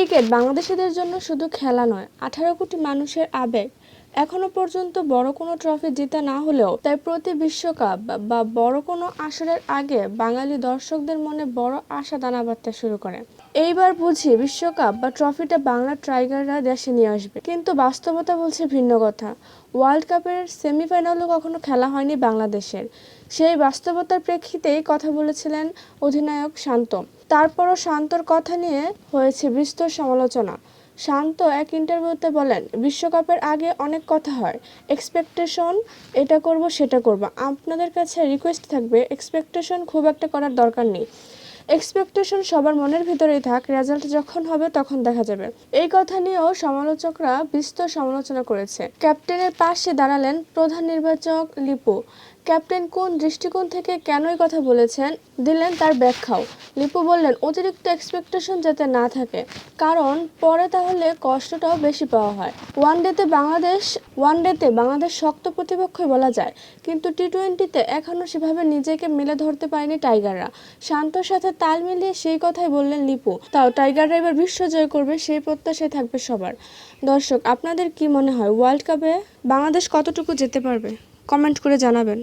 Cricket বাংলাদেশিদের জন্য শুধু খেলা নয় আঠারো কোটি মানুষের আবেগ এখনও পর্যন্ত বড় কোনো ট্রফি জিতা না হলেও, তাই প্রতি বিশ্বকাপ বা- বড় কোনো আসরের আগে বাঙালি দর্শকদের মনে বড় আশা দানা শুরু করে। এইবার বুঝি বিশ্বকাপ বা ট্রফিটা বাংলা টাইগাররা দেশে নিয়ে আসবে। কিন্তু বাস্তবতা বলছে ভিন্ন কথা। ওয়ার্ল্ড কাপের সেমিফাইনালও কখনো খেলা হয়নি বাংলাদেশের। সেই বাস্তবতার প্রেক্ষিতেই কথা বলেছিলেন অধিনায়ক শান্ত। তারপরও শান্তর কথা নিয়ে হয়েছে বিস্তর সমালোচনা। শান্ত এক ইন্টারভিউতে বলেন, বিশ্বকাপের আগে অনেক কথা হয়। এক্সপেকটেশন, এটা করব, সেটা করব। আপনাদের কাছে রিকোয়েস্ট থাকবে, এক্সপেকটেশন খুব একটা করার দরকার নেই। এক্সপেকটেশন সবার মনের ভিতরেই থাক, রেজাল্ট যখন হবে তখন দেখা যাবে। এই কথা নিয়েও সমালোচকরা বিস্তর সমালোচনা করেছে। ক্যাপ্টেনের পাশে দাঁড়ালেন প্রধান নির্বাচক লিপু। ক্যাপ্টেন কোন দৃষ্টিকোণ থেকে কেনই কথা বলেছেন? দিলেন তার ব্যাখ্যাও। লিপু বললেন, অতিরিক্ত এক্সপেকটেশন যাতে না থাকে, কারণ পরে তাহলে কষ্টটাও বেশি পাওয়া হয়। ওয়ান ডেতে বাংলাদেশ ওয়ান ডেতে বাংলাদেশ শক্ত প্রতিপক্ষই বলা যায়, কিন্তু টি টোয়েন্টিতে এখনও সেভাবে নিজেকে মেলে ধরতে পারেনি টাইগাররা। শান্তর সাথে তাল মিলিয়ে সেই কথাই বললেন লিপু। তাও টাইগাররা এবার বিশ্ব জয় করবে, সেই প্রত্যাশায় থাকবে সবার। দর্শক, আপনাদের কি মনে হয়? ওয়ার্ল্ড কাপে বাংলাদেশ কতটুকু যেতে পারবে? কমেন্ট করে জানাবেন।